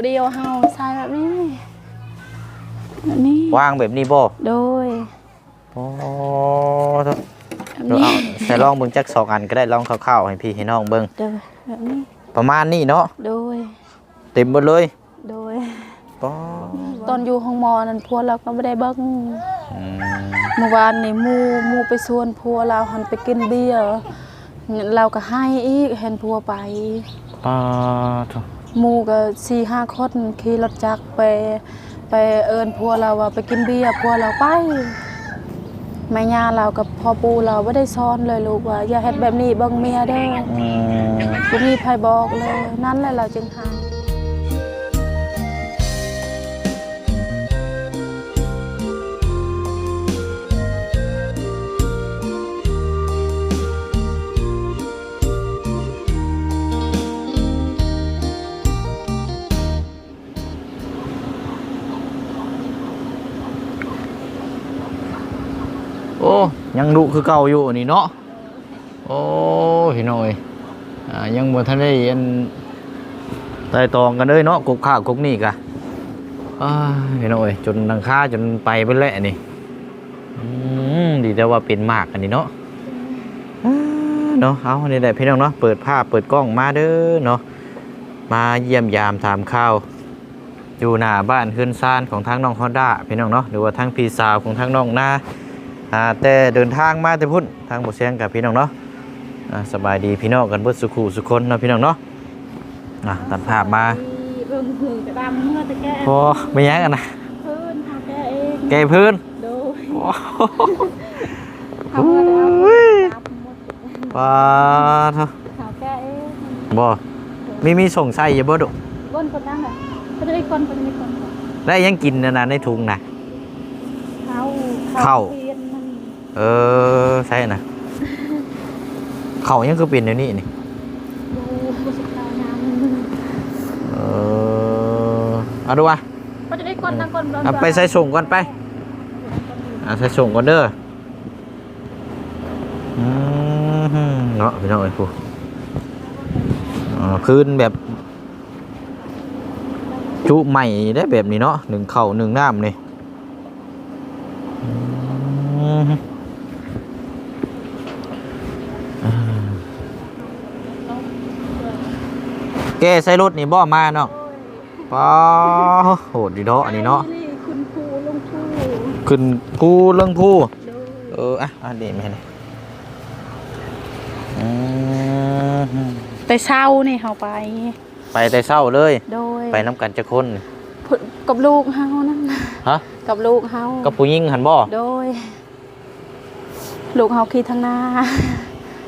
ผู้เดียวเฮาใส่แบบนี้แบบนี้วางแบบนี้บ่โดยโอ้แบบเดี๋ยวนี้เอาใส่ลองเบิ่งจักสองอันก็ได้ลองคร่าวๆให้พี่ให้น้องเบิ่งโดยแบบนี้ประมาณนี้เนาะโดยเต็มหมดเลยโดยปอตอนอยู่ห้องหมอนั่นพัวเราก็ไม่ได้เบิ่งอืมเมื่อวานนี่หมูหมูไปชวนพัวเราหันไปกินเบียร์เราก็ให้อีกเห็นพัวไปปอโถ่ หมูก็สี่ห้าคนขี่รถจักรไปไปเอิญพัวเราว่าไปกินเบียร์พัวเราไปแม่ย่าเรากับพ่อปู่เราไม่ได้ซ้อนเลยลูกว่าอย่าเฮ็ดแบบนี้เบิ่งเมียเด้ออืมบ่มีไผบอกเลย นั่นแหละเราจึงหา ยังดุคือเก่าอยู่นี่เนาะโอ้พี่น้อยอ่ายังบ่ทันได้อันไต่ตองกันเลยเนาะกกข้าวกกนี่กะพี่น้อยจนดังค่าจนไปเบิ่แล้วนี่อืมดีแต่ว่าเป็นมากอันนี้เนาะเนาะเอาอันนี้แหละพี่น้องเนาะเปิดภาพเปิดกล้องมาเด้อเนาะมาเยี่ยมยามถามข่าวอยู่หน้าบ้านขึ้นซานของทางน้องฮอด้าพี่น้องเนาะหรือว่าทางพี่สาวของทางน้องนา อ่าแต่เดินทางมาแต่พุ่นทางบ่เสียงกับพี่น้องเนาะอ่าสบายดีพี่น้องกันเบิดสุขุสุคนเนาะพี่น้องเนาะอะตัดภาพมาเบิ่งหือกระดำเมื่อตะแกพอไม่ยั้งกันนะเพิ่นเฮาแกเองแกพื้นโดยโอ้เฮาก็ได้เอาไปตามหมดปาเถอะเฮาแกเองบ่มีมีส่งใส่อยู่บ่ดุก้นคนนั้นน่ะเพิ่นได้คนเพิ่นมีคนได้ยังกินนะนะในถุงนะเขาเข้าเปลี่ยนมัน เออใช่นะเขายังคือเป็นเดี๋ยวนี้นี่ดูบ่สุขภาพงามเออเอาดูวะก็จะได้คนทั้งคนร้อนเอาไปใส่ส่งก่อนไปเอาใส่ส่งก่อนเด้ออืมเนาะพี่น้องไอ้ผู้อ่าคืนแบบ จุใหม่ได้แบบนี้เนาะหนึ่งเข่าวหนึ่งน้ำนี่อืมอ่า แกใส่รถนี่บ่มาเนาะป้าโหดดีเนาะอันนี้เนาะนี่คุณครูลงครูขึ้นกูเรื่องผู้ดูเอออะอันนี้ไม่ได้อืมแต่เช้านี่เฮาไป ไปแต่เศร้าเลย โดยไปน้ำกันจะคนพุ่นกับลูกเฮานั่นน่ะฮะกับลูกเฮากับผู้หญิงหันบ่โดย ลูกเฮาขี่ทางหนา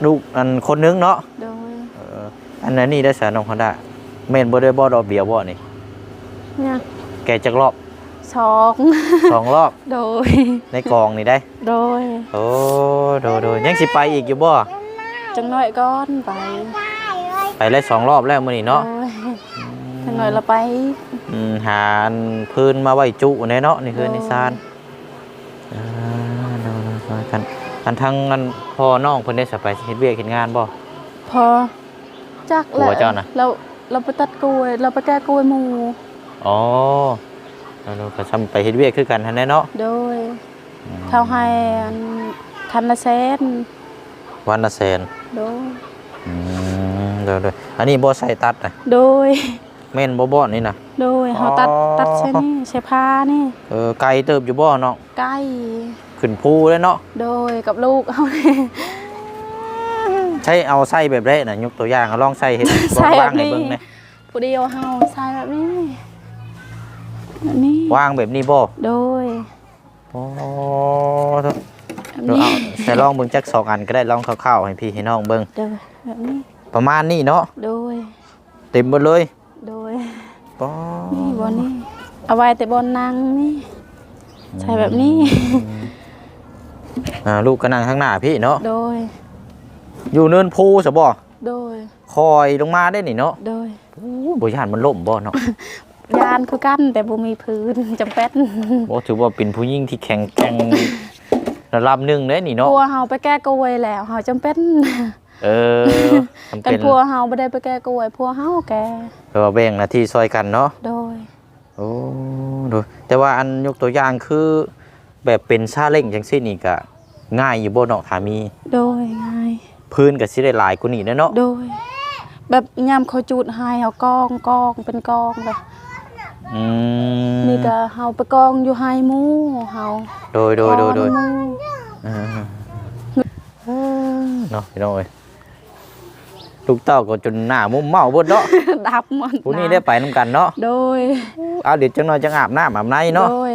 ลูกอันคนนึงเนาะโดยเอออันนั้นนี่ได้สารน้องคอนด้าเมนบ่ได้บ่ดอกเบียวบ่นี่เนี่ยแกจักรอบสองสองรอบโดย ในกองนี่ได้ โดย โอ้โดยโดยยังสิไปอีกอยู่บ่จังน้อยก้อนไป ไปแล้วสองรอบแล้วมื้อนี้เนาะโดยจังน้อยเราไปอืมหาอันพื้นมาไว้จุแน่เนาะนี่คือนิสานอ่าโดยโดยโดยกันอันทั้งอันพ่อน้องเพิ่นได้สไปเฮ็ดเวียกเฮ็ดงานบ่พอ จักแหละหัวเจ้าน่ะเราเราไปตัดกล้วย เราไปแก้กล้วยหมูอ๋อเราเราก็ทำไปเฮ็ดเวียกคือกันหั่นแหละเนาะโดยเขาให้อันคันละแสนวันละแสนโดยอืมโดยโดยอันนี้บ่ใส่ตัดน่ะโดยแม่นบ่บ่นี่น่ะโดยเขาตัดอ๋อ ตัดใช่นี่ใช่ผ้านี่เออไกลเติบอยู่บ่เนาะ ใกล้ ขึ้นภูเลยเนาะ โดยกับลูกเขาเนี่ย ใช้เอาไส้แบบไรน่ะยกตัวอย่างเอาลองใส่เห็ดใส่แบบวางให้นี้เบิ่งหนะผู้เดียวเฮาใส่แบบนี้แบบนี้วางแบบนี้บ่โดยโอ้แบบเดี๋ยวนี้เอาใส่ลองเบิ่งจักสองอันก็ได้ลองคร่าวๆให้พี่ให้น้องเบิ่งโดยแบบนี้ประมาณนี้เนาะโดยเต็มหมดเลยโดยป้อนี่บนนี่เอาไว้แต่บนนางนี่ใส่แบบนี้ อ่าลูกก็นั่งข้างหน้าพี่เนาะโดย อยู่เนินภูซะบ่โดย คอยลงมาได้นี่เนาะโดยอู้บ่ย่านมันล่มบ่เนาะ ยานคือกันแต่บ่มีพื้นจำเป็นบ่ถือว่าเป็นผู้หญิงที่แข็งแกร่งระดับหนึ่งเด้นี่พัเนาะวเฮาไปแก้กล้วยแล้วเฮาจำเป็นเออจำกันเป็นพัวเฮาบ่ได้ไปแก้กล้วยพัวเฮาแก้แปลว่าแบ่งหน้าที่ซอยกันเนาะ โดย โอ้โดยแต่ว่าอันยกตัวอย่างคือแบบเป็นซาเล้งจังซี่นี่ก็ง่ายอยู่บ่เนาะถ้ามี โดยง่าย พื้นก็สิได้หลายกว่านี้แน่เนาะโดย แบบยามเขาจูดให้เฮากองกองเป็นกองเลยอืมนี่ก็เฮาไปกองอยู่ให้หมู่เฮาโดยโดยโดยโดยกองหมู่เออเนาะพี่น้องเอ้ยลูกเต้าก็จนหน้ามุมเมาเบิดเนาะดับหมดผู้นี้ได้ไปนํกันเนาะโดยเอาเดี๋ยวจังหน่อยจังอาบน้ำอาบในเนาะโดย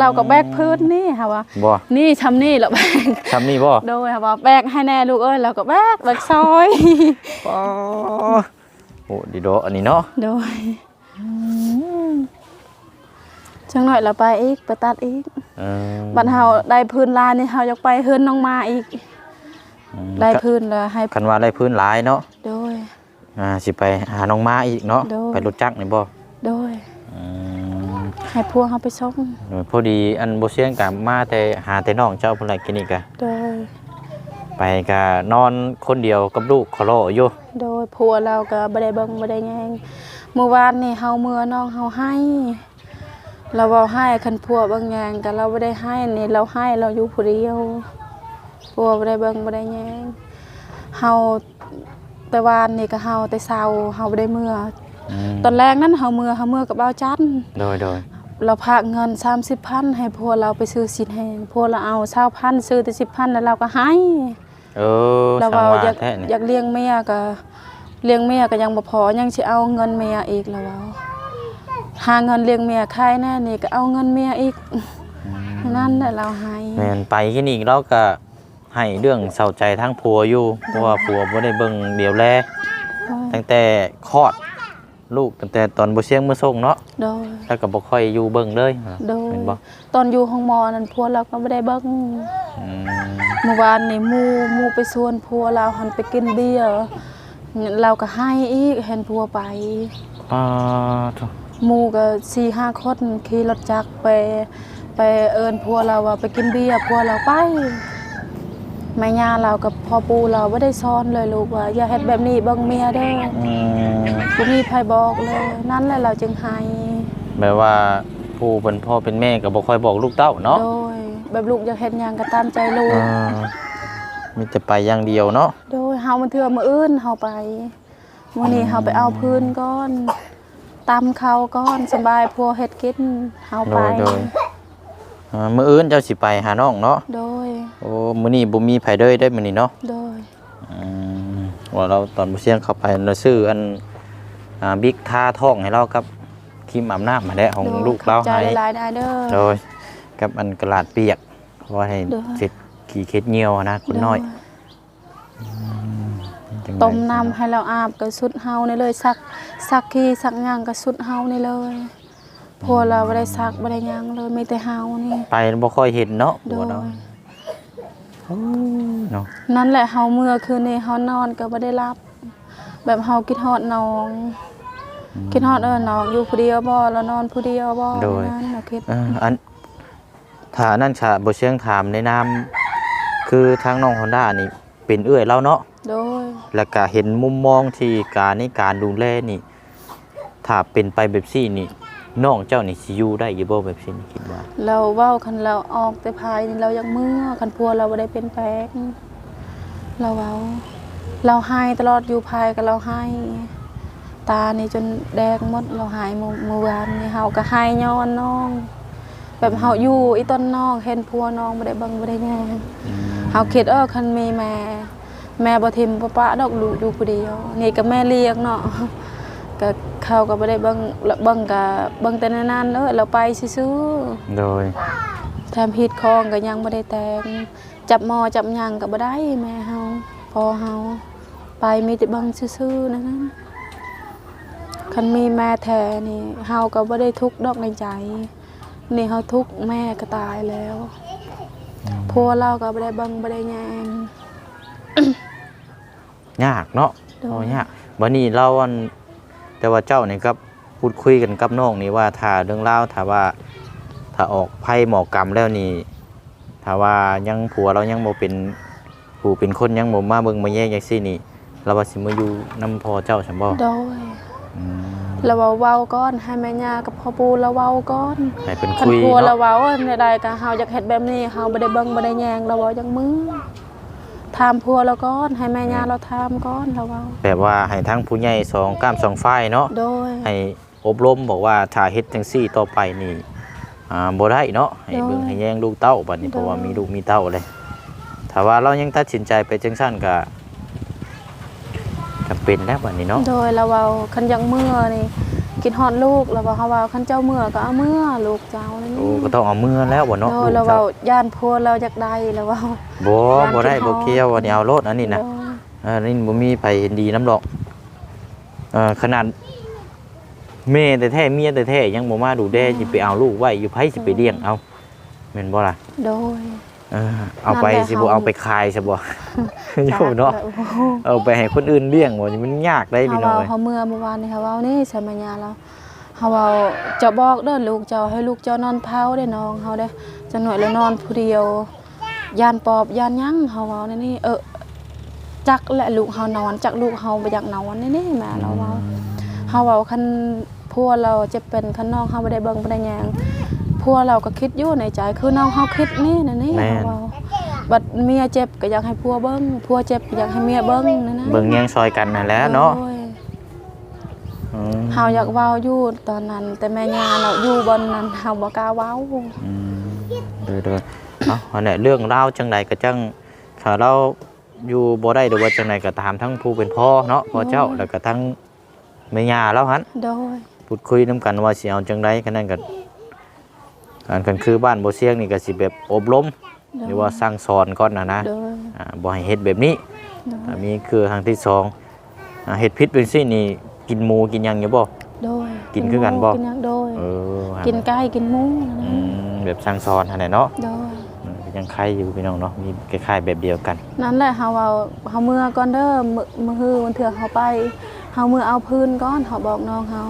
เราก็แบกพื้นนี่ค่ะว่าบ่นี่ทำนี่แล้วแบกทำนี่บ่โดยค่ะว่าแบกให้แน่ลูกเอ้ยเราก็แบกแบกซอยอ๋อโอ้ดีโดอันนี้เนาะโดยจังหน่อยเราไปอีกไปตัดอีกเออบัดเฮาได้พื้นลานนี่เฮาอยากไปเฮือนน้องมาอีกอืมได้พื้นแล้วให้คันว่าได้พื้นหลายเนาะโดยอ่าสิไปหาน้องม้าอีกเนาะโดยไปรถจักรนี่บ่โดยอืม ให้พวกเฮาไปส่งโดยพอดีอันบ่เสียงกับมาแต่หาแต่น้องเจ้าพุ่นละกินนี่กะโดย ไปก็นอนคนเดียวกับลูกขอโลอยู่โดยผัวเราก็บ่ได้เบิ่งบ่ได้แยงเมื่อวานนี่เฮาเมื่อน้องเฮาให้ เราเว้าให้คันผัวเบิ่งแยงก็เราบ่ได้ให้นี่เราให้เราอยู่ผู้เดียวผัวบ่ได้เบิ่งบ่ได้แยงเฮาแต่วานนี่ก็เฮาแต่เช้าเฮาบ่ได้เมื่อ อืมตอนแรกนั้นเฮาเมื่อเฮาเมื่อกับเบาจันโดยโดยเราพากเงิน30,000ให้ผัวเราไปซื้อสินแหงผัวเราเอา20,000ซื้อแต่10,000แล้วเราก็ให้เออเราสังเว้าว่าอยากแท้นี่อยากเลี้ยงเมียก็เลี้ยงเมียก็ยังบ่พอยังสิเอาเงินเมียอีกแล้วเว้าหาเงินเลี้ยงเมียใครแน่นี่ก็เอาเงินเมียอีกนั่นแหละเราให้แม่นไปกินอีกเราก็ให้เรื่องเศร้าใจทั้งผัวอยู่เพราะว่าผัวบ่ได้เบิ่งเดียวแลตั้งแต่คลอด ลูกตั้งแต่ตอนบ่เสียงมื้อส่งเนาะโดยแล้วก็บ่ค่อยอยู่เบิ่งเลยโดยเห็นบ่ตอนอยู่ห้องหมอนั้นผัวเราก็บ่ได้เบิ่งอืมเมื่อวานนี่หมู่หมู่ไปชวนผัวเราหันไปกินเบียร์เราก็ให้อีกเห็นผัวไปอ่าโถ่หมู่ก็4-5คนขี่รถจักรไปไปเอิ้นผัวเราว่าไปกินเบียร์ผัวเราไปแม่ย่าเรากับพ่อปู่เราบ่ได้สอนเลยลูกว่าอย่าเฮ็ดแบบนี้เบิ่งเมียเด้ออืม บ่มีไผบอกเลย นั่นแหละเราจึงให้แบบว่าผู้เป็นพ่อเป็นแม่ก็บ่ค่อยบอกลูกเต้าเนาะโดยแบบลูกอยากเฮ็ดหยังก็ตามใจลูกอ่ามีแต่ไปอย่างเดียวเนาะโดยเฮามันเทื่อมื้ออื่นเฮาไปมื้อนี้เฮาไปเอาพื้นก่อนตำข้าวก่อนสบายพัวเฮ็ดกินเฮาโดไป ยโดยอ่ามื้ออื่นเจ้าสิไปหาน้องเนาะโดย โอ้มื้อนี้บ่มีไผเด้ยได้มื้อนี้เนาะโดย อืมว่าเราตอนบ่เสียงเข้าไปเราซื้ออันอ่า บิ๊กทาท้องให้เรากับครีมอาบน้ำมาแล้วของโดยลูกเราขอบใจให้หลายๆได้เด้อโดยกับอันกระดาษเปียกเพราะว่าให้โดยเสร็จขี่เค็ดเหี่ยวนะคุณน้อยโดจังต้มน้ำให้เราอาบก็สุดเฮานี่เลยซักซักขี้ซักหยังก็สุดเฮานี่เลยพัวเราบ่ได้ซักบ่ได้หยังเลยมีแต่เฮานี่ไปบ่ค่อยเห็นเนาะโดบัวยเนาะเนาะนั่นแหละเฮาเมื่อคืนนี้เฮานอนก็บ่ได้รับ แบบเฮาคิดฮอดน้อง คิดฮอดเออน้องอยู่ผู้เดียวบ่แล้วนอนผู้เดียวบ่นั่นน่ะคิด เอ่ออันถ้านั่นชะบ่เชียงถามในนามคือทางน้องฮอนด้านี่เป็นเอื้อยเราเนาะ โดย แล้วก็เห็นมุมมองที่การในการดูแลนี่ ถ้าเป็นไปแบบซี่นี่น้องเจ้านี่สิอยู่ได้อยู่บ่แบบซี่นี่คิดว่า เราเว้าคันเราออกแต่ภายนี่เรายังเมื่อคันพัวเราบ่ได้เป็นแปลงเราเว้า เราให้ตลอดอยู่ภายก็เราให้ ตานี่จนแดงหมดเราหายเมื่อเมื่อวานนี่เฮาก็ให้ย้อนน้อง แบบเฮาอยู่อีต้นน้องเห็นพัวน้องบ่ได้เบิ่งบ่ได้แย่งเฮาคิดเออคันมีแม่ แม่บ่ทิมบ่ปะดอกลูกอยู่ผู้เดียวนี่ก็แม่เลี้ยงเนาะก็เขาก็บ่ได้เบิ่งเบิ่งก็เบิ่งแต่นานๆเด้อเราไปซื่อโดยๆแถมฮีดคองก็ยังบ่ได้แต่งจับหมอจับหยังก็บ่ได้แม่เฮาพ่อเฮาไปมีแต่เบิ่งซื่อๆนั่นนะ คันมีแม่แท้นี่เฮาก็บ่ได้ทุกข์ดอกในใจ นี่เฮาทุกข์แม่ก็ตายแล้วพัวเราก็บ่ได้เบิ่งบ่ได้แยงยากเนาะโดยโอ้ยากวันนี้เราอันแต่ว่าเจ้านี่ครับพูดคุยกันกับน้องนี่ว่าถ้าเรื่องเล่าวถ้าว่าถ้าออกไพ่หมอกรรมแล้วนี่ถ้าว่ายังผัวเรายังบ่เป็นผู้เป็นคนยังบ่มาเบิ่งมาแย่งจังซี่นี่เราว่าสิมาอยู่นํพ่อเจ้าซั่นบ่โดยอืม เราเว้าเว้าก่อนให้แม่ย่ากับพ่อปู่เราเว้าก่อนให้เป็นคันคุยพัวเราเนาะเว้าในใดก็เฮาอยากเฮ็ดแบบนี้เฮาบ่ได้เบิ่งบ่ได้แยงเราเว้าจังมือถามพัวเราก่อนให้แม่ย่าเราถามก่อนเราเว้าแบบว่าให้ทั้งผู้ใหญ่สองกล้ามสองฝ่ายเนาะโดย ให้อบรมบอกว่าถ้าเฮ็ดจังซี่ต่อไปนี่อ่าบ่ได้เนาะให้เบิ่งโดยให้แย่งลูกเต้าบัดนี้โดยเพราะว่ามีลูกมีเต้าเลยถ้าว่าเรายังตัดสินใจไปจังซั่นก็ จำเป็นแล้วบัดนี้เนาะโดยเราเว้าคันอยังเมื่อนี่คิดฮอดลูกเราเว้าเฮาเว้าคันเจ้าเมื่อก็เอาเมื่อลูกเจ้านี่โอ้ก็ต้องเอามือแล้วบ่เนาะโดลูยกเราเต้าเว้าย่านพัวเราอยากได้เราเว้าบ่ย่านบ่ได้คิดฮบ่อดเกี่ยวอันนี้เอาโลดอันนี้นะโดยเออนี่บ่มีไผเห็นดีน้ำดอกเออขนาดแม่แต่แท้ๆเมียแต่แท้ๆยังบ่มาดูแลสิไปเอาลูกไว้อยู่ไผสิไปเลี้ยงเอาแม่นบ่ล่ะโดย เออเอาไปนั่นแหละสิบ่เฮาเอาไปขายซะบ่อยู่เนาะโอ้โหเอาไปให้คนอื่นเลี้ยงบ่นี่มันยากได้เฮาพี่น้อเว้ายเฮาเมื่อเมื่อวานนี่เฮาเว้านี่ใส่มัญญาเราเฮาเว้าจะบอกเด้อลูกเจ้าให้ลูกเจ้านอนเผาได้น้องเฮาเด้อจะหน่อยแล้วนอนผู้เดียวย่านปอบย่านหยังเฮาเว้านี่นี่เออจักและลูกเฮานอนจักลูกเฮาบ่อยากนอนนี่นี่แม่เราเว้าเฮาเว้าคันพัวเราจะเป็นคันน้องเฮาบ่ได้เบิ่งบ่ได้หยังพั วเราก็คิดอยู่ในใจคือน้องเฮาคิดนี่นะนี่แม่นเฮาเว้าบัดเมียเจ็บก็อยากให้พัวเบิ่งพัวเจ็บก็อยากให้เมียเบิ่งนั่นนะเบิ่งแย่งซอยกันนั่นแหละเนาะโอ้ยอืมเฮาอยากเว้าอยู่ตอนนั้น แต่แม่ย่าเราอยู่บนนั้นเฮาบ่กล้าเว้าอืมเด้อๆเอ้าอันนี้เรื่องราวจังใดก็จังถ้าเราอยู่บ่ได้หรือว่าจังใดก็ตามทั้งผู้เป็นพ่อเนาะพ่อเจ้าแล้วก็ทั้งแม่ย่าแล้วหั่นโดยพูดคุยนํกันว่าสิเอาจังไดกันนั่นก็ การกันคือบ้านบ่เสียงนี่ก็สิแบบอบรมโดยหรือว่าสั่งสอนก่อนนะนะโดยอ่าบ่ให้เฮ็ดแบบนี้โดยอ่ามีคือทางที่สองอ่าเฮ็ดพิษเป็นซี่นี่กินหมูกินหยังอยู่บ่โดยกินคือกันบ่กินหยังโดยเออกินไก่กินหมูอืมแบบสั่งสอนหั่นแหละเนาะโดยอืมก็ยังคล้ายอยู่พี่น้องเนาะมีคล้ายๆแบบเดียวกัน นั่นแหละเฮาเว้าเฮาเมื่อก่อนเด้อมื้อมื้อฮื้อวันเถื่อเฮาไปเฮามือเอาพื้นก่อนเฮาบอกน้องเฮา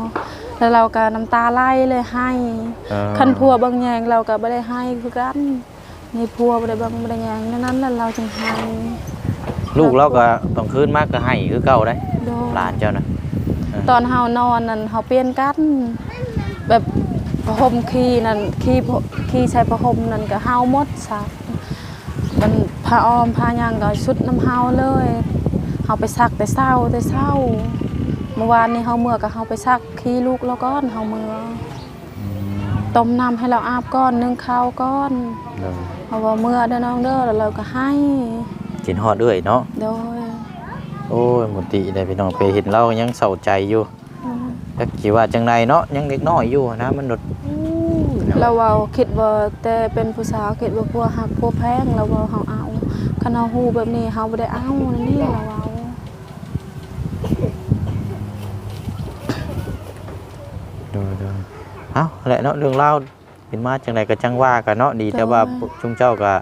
แล้วเราก็น้ำตาไหลเลยให้เออ คันพัวเบิ่งแยงเราก็บ่ได้ให้คือกันนี่พัวบ่ได้เบิ่งบ่ได้แยงดังนั้นแล้วเราจึงให้ลูกเราก็ต้องคืนมากก็ให้คือเก่าได้โดย หลานเจ้านะ ตอนเฮานอนนั่นเฮาเปลี่ยนกัน แบบผ้าห่มขี้นั่นขี้พขี้ใช้ผ้าห่มนั่นก็เฮาหมดซักมันผ้าอ้อมผ้าหยังก็ชุดน้ำเฮาเลยเฮาไปซักแต่เช้าแต่เช้า เมื่อวานนี้เฮาเมื่อก็เฮาไปซักขี้ลูกแล้วก้อนเฮาเมื่อต้มน้ำให้เราอาบก้อนนึ่งข้าวก้อนเออเฮาว่าเมื่อเด้อน้องเด้อแล้วเราก็ให้กินฮอดเอ้อยเนาะโดยโอ้ยหมดติได้พี่น้องไปเห็นเรายังเศร้าใจอยู่อืมจักสิว่าจังไดเนาะยังเด็กน้อยอยู่นะมันดดเราเว้าคิดว่าแต่เป็นผู้สาวคิดว่าพวกหักพวกแพงเราเว้าเฮาเอาคันเฮาฮู้แบบนี้เฮาบ่ได้เอานั่นนี่เราเว้า ดูดูเอาแหละเนาะเรื่องเล่าวเป็นมาจังไดก็จังว่ากันเนาะดีแต่ว่าชุมเจ้าก็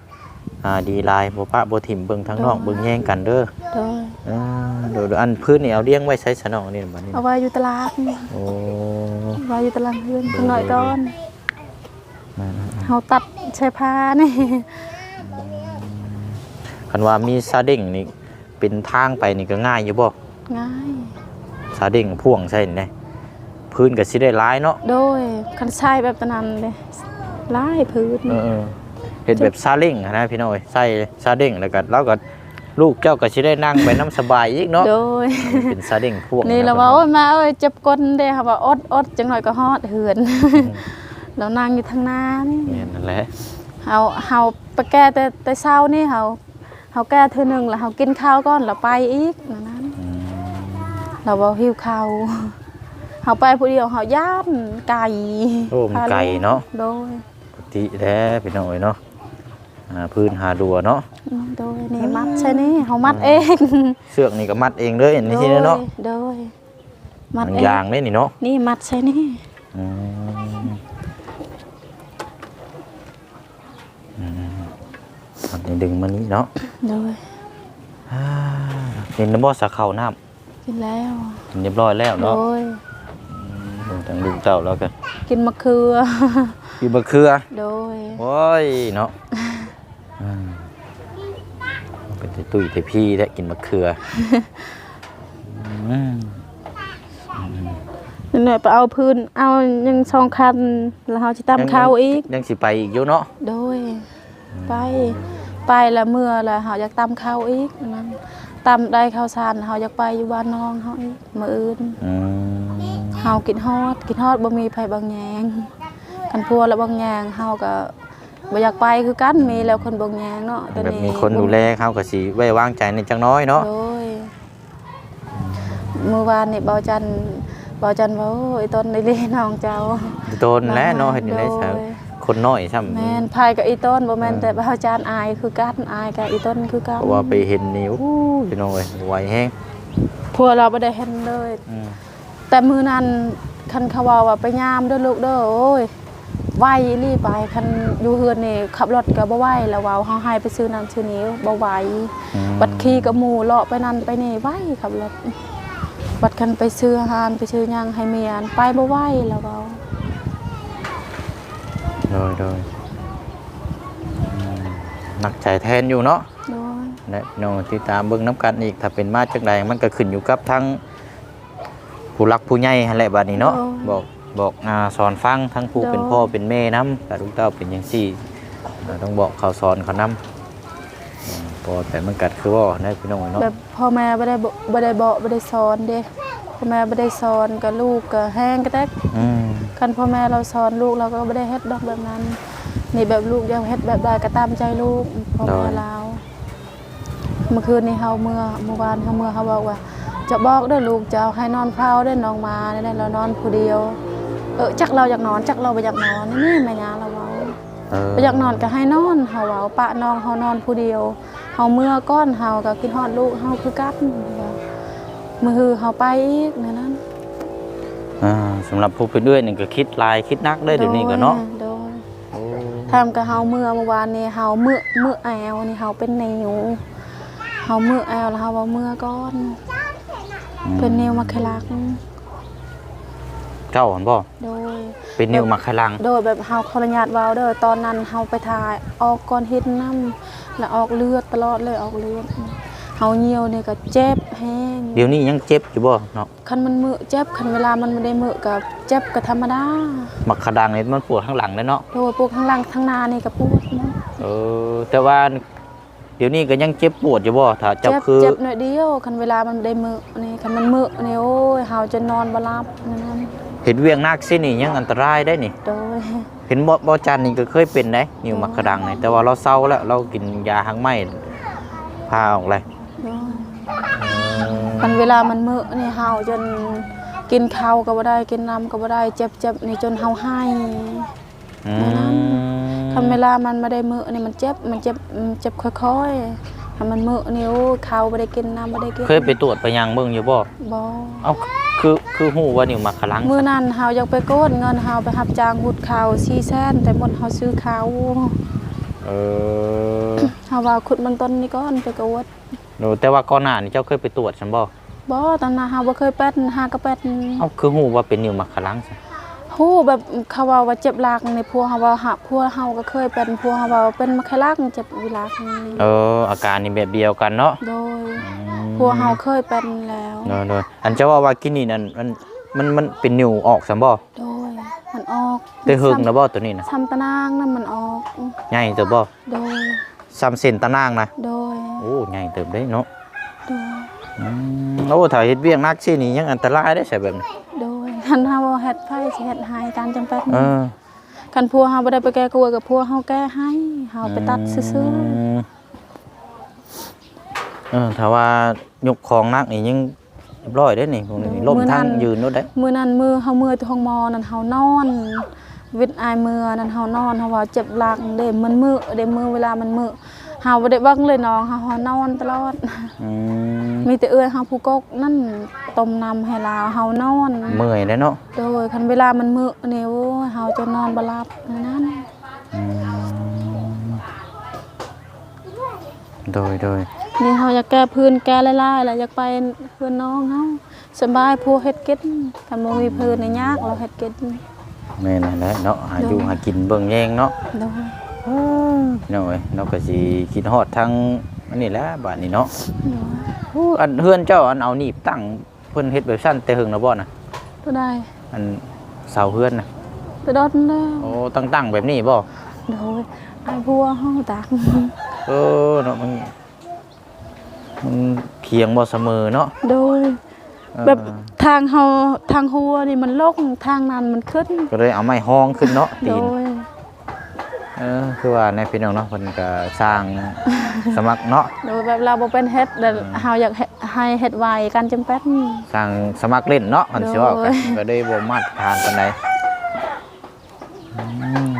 อ่าดีหลายบ่ปะบ่ถิ่มเบิ่งทั้งนอกเบิ่งแย่งกันเด้อโดยอ่าเดี๋ยวเดี๋ยวอันพื้นนี่เอาเลี้ยงไว้ใช้สนองนี่บัดนี้เอาไว้อยู่ตลาดโอ้ไว้อยู่ตลาดเพื่อนข้างหน่อยก่อนนั่นเฮาตัดใช้ผ้านี่ๆคันว่ามีซาเด้งนี่เป็นทางไปนี่ก็ง่ายอยู่บ่ง่ายซาเด้งพ่วงใช่ไหม พื้นก็สิได้หลายเนาะโดยคันใช้แบบตนั้นเลยลายพื้นเออเฮ็ดแบบซาเล้งนะพี่น้อยใส่ซาเด้งแล้วก็แล้วก็ลูกเจ้าก็สิได้นั่งไปน้ำสบายอีกเนาะโดยเป็นซาเด้งพวงนี่เราว่าโอ้ยมาเอ้ยเจ็บก้นเด้ค่ะว่าอดอดจังหน่อยก็ฮอดเหือนเรานั่งอยู่ทางน้านี่เนี่ยนั่นแหละเฮาเฮาไปแก้แต่แต่เช้านี่เฮาเฮาแก้เทื่อหนึงแล้วเฮากินข้าวก่อนแล้วไปอีกนั่นนั้นเราบ่หิวข้าว เฮาไปผู้เดียวเฮาย่านไก่โอ้มันไก่เนาะโดยปกติแท้พี่น้อยเนาะอ่าพื้นหาดัวเนาะอืมโดยนี่มัดใช่นี่เฮามัดเองเชือกนี่ก็มัดเองเลยนี่ที่เนาะโดยมัดมันเองยางเลยนี่เนาะนี่มัดใช่นี่อืมอืมอันนี้ดึงมานี้เนาะโดยอ่าเห็นน้ำบ่อสะเข่าน้ำกินแล้วเห็นเรียบร้อยแล้วโดเนาะยเบิ่ง ทางลูกเต้าแล้วกันกินมะเขือปีบะเคือโดยโอ้ยเนาะอืมเป็นแต่ตุ้ยแต่พี่แท้กินมะเขืออืมหน่อยไปเอาพื้นเอายังสองคันแล้วเฮาสิตำข้าวอีกยังสิไปอีกอยู่เนาะโดยไปไปแล้วเมื่อแล้วเฮาอยากตำข้าวอีกนั่นตำได้ข้าวสารเฮาอยากไปอยู่บ้านน้องเฮาอีกมื้ออื่นอืมเฮากินฮอดกินฮอดบ่มีไผบางแยงกันพัวแล้วบางแยงเฮาก็บ่อยากไปคือกันมีแล้วคนบางแยงเนาะแต่แบบมีคนดูแลเขาก็สิไว้วางใจในจังน้อยเนาะโดยเมื่อวานนี่เบาจันเบาจันว่าโอ้ยต้นนี่เล่น้องเจ้าโดนแล้วเนาะเฮ็ดอยู่ได้ซะโดยคนน้อยซ้ำแม่นพายกับอีต้นบ่แม่นแต่เบาจันอายคือกันอายกับอีต้นคือกันเพราะว่าไปเห็นนี่โอ้พี่น้องเอ้ยไหวแฮงพวกเราบ่ได้เห็นเลยอืม แต่มือนั้นคันเขาเว้าว่าไปยามเด้อลูกเด้อโอ้ยไหวอีหลีไปคันอยู่เฮือนนี่ขับรถก็บ่ไหวแล้วเว้าเฮาให้ไปซื้อนั้นซื้อนี้บ่ไหวอืมบัดขี่กับหมู่เลาะไปนั่นไปนี่ไหวขับรถบัดคันไปซื้ออาหารไปซื้อหยังให้เมียนไปบ่ไหวแล้วเว้าโดยโดยอืมหนักใจแทนอยู่เนาะโดยและพี่น้องที่ตามเบิ่งน้ำกันอีกถ้าเป็นมาจักใดมันก็ขึ้นอยู่กับทั้ง ผู้รักผู้ใหญ่หั่นแหละบัดนี้เนาะบอกบอกอ่าสอนฟังทั้งผู้เป็นพ่อเป็นแม่นํแต่ลูกเต้าเป็นจังซี่อ่าต้องบอกเขาสอนเขานํอืมเพอแต่มันกัดคือว่าได้พี่น้องเนาะแบบพ่อแม่บ่ได้บอกบ่ได้บอกบ่ได้สอนเด้พ่อแม่บ่ได้สอนกับลูกก็แห้งกระแตกอืมคันพ่อแม่เราสอนลูกเราก็บ่ได้เฮ็ดดอกแบบนั้น นี่แบบลูกยังเฮ็ดแบบใดก็ตามใจลูกพ่อแม่เราเมื่อคืนนี้เฮาเมื่อเมื่อวานเฮาเมื่อเฮาบอกว่า จะบอกเด้อลูกจะเอาให้นอนเฝ้าเด้อน้องมาได้เรานอนผู้เดียว เออจักเราอยากนอนจักเราบ่อยากนอนนี่แม่ยาเราเว้าเออบ่อยากนอนก็ให้นอนเฮาเว้าปะน้องเฮานอนผู้เดียวเฮาเมื่อก้อนเฮาก็คิดฮอดลูกเฮาคือกันว่ามื้อฮือเฮาไปอีกนั่นนั้นอ่าสำหรับผู้เป็นเอื้อยนี่ก็คิดหลายคิดนักได้เดี๋ยวนี้ก็เนาะโดยโอ้ทำกับเฮาเมื่อเมื่อวานนี้เฮาเมื่อเมื่อแอวนี่เฮาเป็นนิ้วเฮาเมื่อแอวแล้วเฮาว่าเมื่อก้อน เป็นนิ้วมาคลักเจ้าหั่นบ่โดย เป็นนิ้วมักขลัง โดยแบบเฮาขออนุญาตเว้าเด้อตอนนั้นเฮาไปถ่ายออกก้อนเฮ็ดน้ำแล้วออกเลือดตลอดเลยออกเลือดเฮาเหี่ยวนี่ก็เจ็บแฮงเดี๋ยวนี้ยังเจ็บอยู่บ่เนาะคันมันมือเจ็บคันเวลามันไม่ได้มือก็เจ็บก็ธรรมดามักขดังนี่มันปวดข้างหลังเลยเนาะโดยพวกข้างหลังข้างหน้านี่ก็ปวดนะเออแต่ว่า เดี๋ยวนี้ก็ยังเจ็บปวดอยู่บ่ถ้าเจ้าเจ็บคือ เจ็บหน่อยเดียวคันเวลามันได้มือนี่คันมันมือนี่โอ้ยเฮาจะนอนบ่หลับนั่นนั่นเห็นเวียงนักสินี่ยังอันตรายได้นี่ โดยเห็นบ่บ่จันนี่ก็เคยเป็นได้นิ้วมักขดังนี่แต่ว่าเราเศร้าแล้วเรากินยาหังไหม้พาออกเลยโดยคันเวลามันมือนี่เฮาจนกินข้าวก็บ่ได้กินน้ำก็บ่ได้เจ็บเจ็บนี่จนเฮาให้อืนั้นม คันเวลามันไม่ได้มือนี่มันเจ็บมันเจ็บมันเจ็บค่อยๆถ้ามันมือนี่โอ้ยข้าวบ่ได้กินน้ำบ่ได้กินเคยไปตรวจไปยังเบิ่งอยู่บ่บ่เอ้าคือคือฮู้ว่านิ้วมักขลังมื้อนั้นเฮาอยากไปโกดเงินเฮาไปรับจ้างหุดข้าว4แสนแต่หมดเฮาซื้อข้าวเออเฮาว่าขุดมันต้นนี่ก่อนไปโกดโนแต่ว่าก่อนหน้านี่เจ้าเคยไปตรวจซั่นบ่บ่ตอนนั้นเฮาบ่เคยเป็นหาก็เป็นเอ้าคือฮู้ว่าเป็นนิ้วมักขลังซะ ฮู้แบบเขาว่าว่าเจ็บหลักในพัวเฮาว่าหาพัวเฮาก็เคยเป็นพัวเฮาว่าเป็นมะไคลักเจ็บวิลักนี่เอออาการนี่แบบเดียวกันเนาะโดยอืมพัวเฮาเคยเป็นแล้วเนอะเนอะอันเจ้าว่าว่ากินนี่นั่นมันมันมันเป็นนิ้วออกซั่นบ่โดยมันออกได้หึงนะบ่ตัวนี้นะซ้ำตะนางนั่นมันออกใหญ่เติบบ่โดยซ้ำเส้นตะนางนะโดยโอ้ใหญ่เติบได้เนาะโดยอืมโอ้ถ้าเฮ็ดเวียงนักสินี่ยังอันตรายได้ใช่แบบนี้โดย คันเฮาเฮ็ดไผสิเฮ็ดให้ตามจำเป็นเออคันพัวเฮาบ่ได้ไปแก้กลัวกับพัวเฮาแก้ให้เฮาไปตัดซื่อมเออถ้าว่ายกของนักนี่ยังเรียบร้อยได้นี่พวกนี้ล้มทั้งยืนโนู่นได้ ๆมื้อนั้นมือเฮามือที่ห้องหมอนั่นเฮานอนวิทย์อายมือนั่นเฮานอนเฮาว่าเจ็บหลังเด้มันมือเด้มือเวลามันมือเฮาบ่ได้เบิ่งเลยน้องเฮาเฮานอนตลอด อืมมีแต่เอื้อยเฮาผู้กกนั่น ต้มน้ำให้ลาวเฮานอนเมื่อยได้เนาะโดยคันเวลามันมือนี่โอ้ยเฮาจะนอนบ่หลับนั่นนั้นอืมโดยโดยนี่เฮาอยากแก้พื้นแก้หลายๆแล้วอยากไปเพื่อนน้องเฮาสบายผู้เฮ็ดกินถ้าบ่มีพื้นนี่ยากเราเฮ็ดกินแม่นั่นแหละเนาะหาอยู่หากินเบิ่งแยงเนาะโดยพี่น้องเอ้ยเนาะก็สิคิดฮอดทางอันนี้แหละบาดนี้เนาะโดยโอ้อันเฮือนเจ้าอันเอาหนีบตั้งเพิ่นเฮ็ดแบบสั้นแต่หึงนะบ่น่ะตัวใดอันเสาเฮือนน่ะไปดอนแล้วโอ้ตั้งๆแบบนี้บ่โดยไอ้พัวห้องตักเออเนาะมันมันเคียงบ่เสมอเนาะโดยเออแบบทางเฮาทางหัวนี่มันลงทางนั้นมันขึ้น ก็เลยเอาไม้ห้องขึ้นเนาะโดตีนย เออคือว่าในพี่น้องเนาะเพิ่นก็สร้างสมัครเนาะโดยแบบเราบ่เป็นเฮ็ดแต่เฮาอยากเฮ็ดให้เฮ็ดไวกันจำเป็นสร้างสมัครเล่นเนาะเพิ่นสิว่ากันโดยก็ได้บ่มาตรฐานปานใดอืม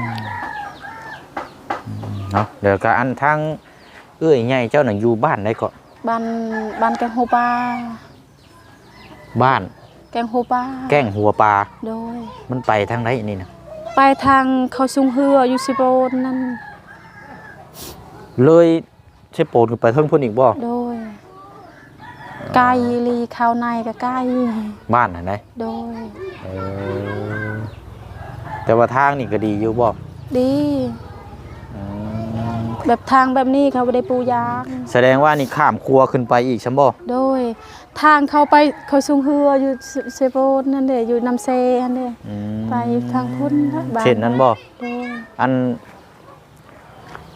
เนาะเดี๋ยวก็อันทางเอ้ยใหญ่เจ้าน่ะอยู่บ้านใดก็บ้านบ้านแกงโฮปลาบ้าน แกงโฮปลาแก้งหัวปลาโดยมันไปทางไหนนี่นะ ไปทางเขาซุงเฮืออยู่สิโบนนั่นเลยใช่โปนขึ้นไปเทิงพุ่นอีกบ่โดยไก่ลีข้าวในกับไก่บ้านน่ะไหนโดย เออแต่ว่าทางนี่ก็ดีอยู่บ่ดี อืม แบบทางแบบนี้เขาบ่ได้ปูยางแสดงว่านี่ข้ามครัวขึ้นไปอีกใช่บ่โดย ทางเขาไปเขาซุงเฮืออยู่สิสิโบนนั่นเด้อยู่น้ำเซอันเด้อืมไปทางพุ่นนะบ้าเช่นนั้นบ่โดยอัน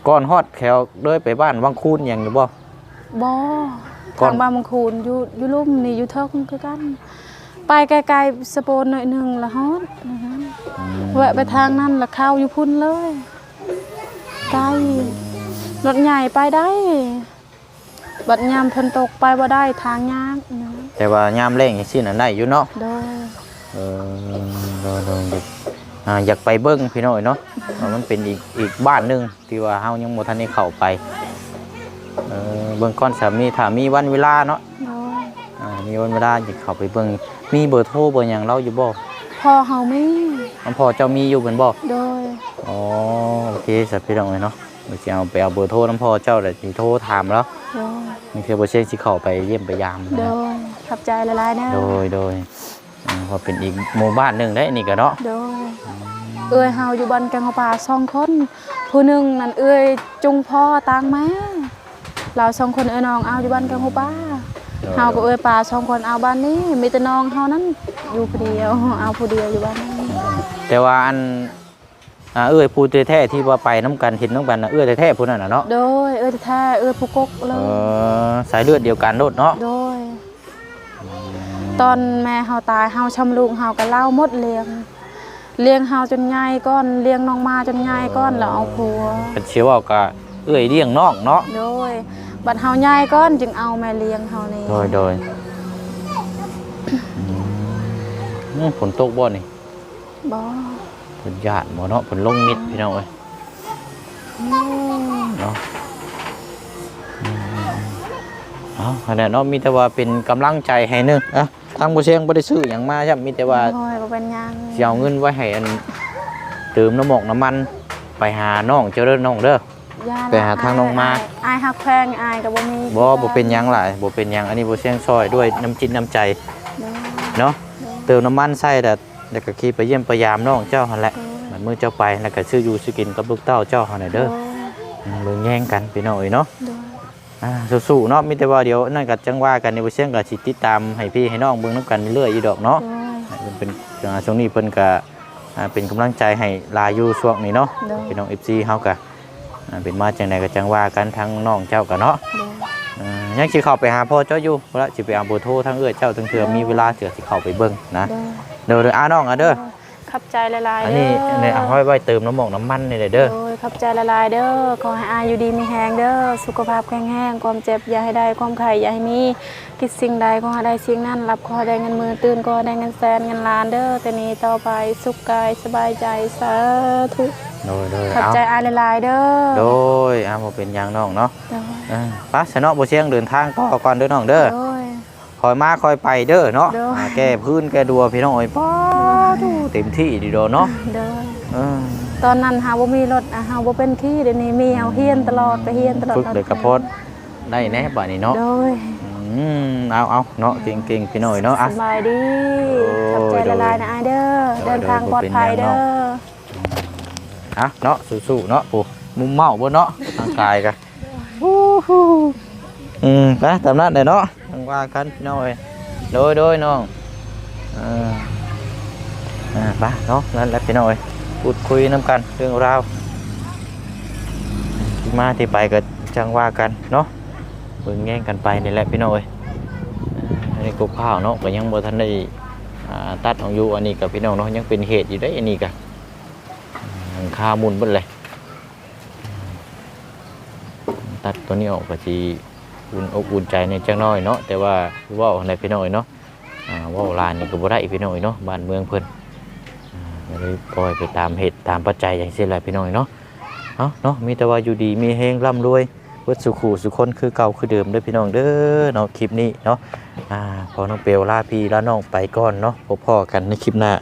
ก่อนฮอดแขวเลยไปบ้านวังคูนหยังอยู่บ่ บ่ก่อนทางบ้านมังคูนอยู่อยู่ลุ่มนี่อยู่เทิงคือกัน ไปไกลๆสโปนหน่อยหนึงละฮอดนะคะอืมแวะไปทางนั้นละเข้าอยู่พุ่นเลยไกล รถใหญ่ไปได้ บัดยามฝนตกไปบ่ได้ทางยากนะแต่ว่ายามแรงจังซี่น่ะได้อยู่เนาะโดยเออโดยโดยโดยอ่าอยากไปเบิ่งพี่น้อยเนาะว่ามันเป็นอีกอีกบ้านหนึงที่ว่าเฮายังบ่ทันได้เข้าไปเออเบิ่งก่อนสามีถ้ามีวันเวลาเนาะโดยอ่ามีวันเวลาอยากเข้าไปเบิ่งมีเบอร์โทรเบอร์หยังเราอยู่บ่พอเฮามีอันพ่อเจ้ามีอยู่เพิ่นบ่โดย อ๋อโอเคสับพี่น้องเลยเนาะ เดี๋ยวสิเอาไปเอาเบอร์โทรน้ำพ่อเจ้าเดี๋ยวสิโทรถามแล้วโดยมีเทื่อบ่เช็คสิเข้าไปเยี่ยมไปยามโดนะยขับใจละลายแน่โดยโดยอ่าเพราะเป็นอีกหมู่บ้านหนึงได้นี่ก็เนาะโดยเอ้ยเฮาอยู่บ้านแกงเฮาป่าสองคน ผู้หนึ่งนั่นเอ้ยจุงพ่อตางแม่เราสองคนเอ้ยน้องเอาอยู่บ้านแกงเฮาป่าเฮาก็เอ้ยป่าสองคนเอาบ้านนี้มีแต่น้องเฮานั้นอยู่ผู้เดียวเอาผู้เดียวอยู่บ้านนี้ แต่ว่าอัน อ่าเอ้ยผู้แท้ๆที่ว่าไปน้ำกันเห็นน้ำกันน่ะเอ้ยแท้ๆผู้นั้นน่ะเนาะโดยเอ้ยแท้เอ้ยผู้กกเลเอยอสายเลือดเดียวกันโดดเนาะโดย ตอนแม่เฮาตายเฮาชำลูกเฮาก็เล่าหมดเลี้ยงเลี้ยงเฮาจนใหญ่ก้อนเลี้ยงน้องมาจนใหญ่ก้อนแล้วเอาผัว เป็นเชื่อว่าก็เอ้ยเลี้ยงน้องเนาะโดย บัดเฮาใหญ่ก้อนจึงเอาแม่เลี้ยงเฮานี่โดยโดยอืมฝนตกบ่นี่บ่ เพิ่นญาติบ่เนาะเพิ่นลงมิดพี่น้องเอ้ยเนาะอืมเอาขนาดเนาะมีแต่ว่าเป็นกำลังใจให้หนึงอะทางบ่เชียงบ่ได้ซื้อหยังมาครับมีแต่ว่าโอ้ยบ่เป็นหยังสิเอาเงินไว้ให้อันเติมน้ำหมอกน้ำมัน ไปหาน้องเจริญน้องเด้อ ย่ไปหาทางน้องมา อายฮักแพงอายก็บ่มีบ่บ่เป็นหยังหลายบ่เป็นหยังอันนี้บ่เชียงซอยด้วยน้ำจิตน้ำใจโดยเนาะเติมน้ำมันใส่แต่ แล้วก็ขี่ไปเยี่ยมไปยามน้องเจ้าหั่นแหละโดยมันมื้อเจ้าไปแล้วก็ซื้ออยู่ซื้อกินกับลูกเต้าเจ้าหั่นน่ะเด้ออืมเบิ่งแย่งกันพี่น้องเอ้ยเนาะโดยอ่าสู้ๆเนาะมีแต่ว่าเดี๋ยวนั่นก็จังว่ากันในบ่เชียงก็สิติดตามให้พี่ให้น้องเบิ่งนํกันเรื่อยๆอยู่ดอกเนาะโดยเป็นเป็นอ่าช่วงนี้เพิ่นก็อ่าเป็นกำลังใจให้หลายอยู่ช่วงนี้เนาะโดยพี่น้อง FC เฮาก็อ่าเป็นมาจังไดก็จังว่ากันทั้งน้องเจ้าก็เนาะโดยอ่ายังสิเข้าไปหาพ่อเจ้าอยู่เพราะว่าสิไปเอาเบอร์โทรทั้งเอื้อเจ้าทั้งเทื่อมีเวลาเถื่อสิเข้าไปเบิ่งนะ โดยเด้อเด้ออ่าน้องอะเด้อขับใจละลายอันเด้นี้ออันนี้เอาไว้ไว้เติมน้ำหมอกน้ำมันนี่เลยเด้อโดยขับใจละลายเด้อขอให้อายอยู่ดีมีแฮงเด้อสุขภาพแข็งแรงความเจ็บอย่าให้ได้ความไข่อย่าให้มีคิดสิ่งใดขอให้ได้สิ่งนั้นรับขอให้ได้เงินมือตื่นขอให้ได้เงินแสนเงินล้านเด้อแต่นี้ต่อไปสุขกายสบายใจสาธุโดยโดยขับเอาใจอายละลายเด้อโดยเอาบ่เป็นหยังน้องเนาะโดย อ่าไป้าสนอบ่เชียงเดินทางต่อก่อนเด้อน้องเด้อ โดย คอยมาคอยไปเด้อเนาะเด้ออ่าแก้พื้นแก้ดัวพี่น้องเอ้ยป้าดูเต็มที่ดีโดเนาะโดยเออตอนนั้นหาบ่มีรถอะหาบ่เป็นขี้เดี๋ยวนี้มีเอาเฮียนตลอดไปเฮียนตลอดฝึกเลยกระโพดได้แน่บัดนี้เนาะโดยอืมเอาเอาเนาะเก่งๆพี่น้อยเนาะอะสบายดีโอ้ยขับใจละลายนะอายเด้อโดย เดินทางปลอดภัยโดยบ่เป็นหยังเด้อเนาะอะเนาะสู้ๆเนาะปู่มุมเมาบ่เนาะทางกายกันอืมไปตามนั้นเด้อเนาะทาง ว่ากันพี่น้อยโดยโดยน้องเอออ่าไปเนาะนั่นแหละพี่น้อยพูดคุยน้ำกันเรื่องราวที่มาที่ไปก็จังว่ากันเนาะเบิ่งแย่งกันไปนี่แหละพี่น้อยอันนี้กบข้าวเนาะก็ยังบ่ทันได้ตัดของอยู่อันนี้กับพี่น้องเนาะยังเป็นเหตุอยู่ได้ออันนี้ก็หลังคามุนเบิดเลยตัดตัวนี้ออกก็สิ อุ่นอกอุ่นใจในจังน้อยเนาะแต่ว่าว่าในพี่น้อยเนาะอ่าว่าลานนี่ก็บ่ได้พี่น้อยเนาะบ้านเมืองเพิ่นเลยปล่อยไปตามเหตุตามปัจจัยอย่างเช่นไรพี่น้อยเนาะเอาเนาะมีแต่ว่าอยู่ดีมีเฮงร่ำรวยเวิดสุขูสุคนคือเก่าคือเดิมเด้อพี่น้องเด้อเนาะคลิปนี้เนาะอ่าพอน้องเปลวลาพี่ลาน้องไปก่อนเนาะพบพ่อกันในคลิปหน้า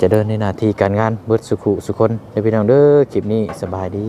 จะเดินในหน้าที่การงานเบิดสุขุสุคนเด้อพี่น้องเด้อคลิปนี้สบายดี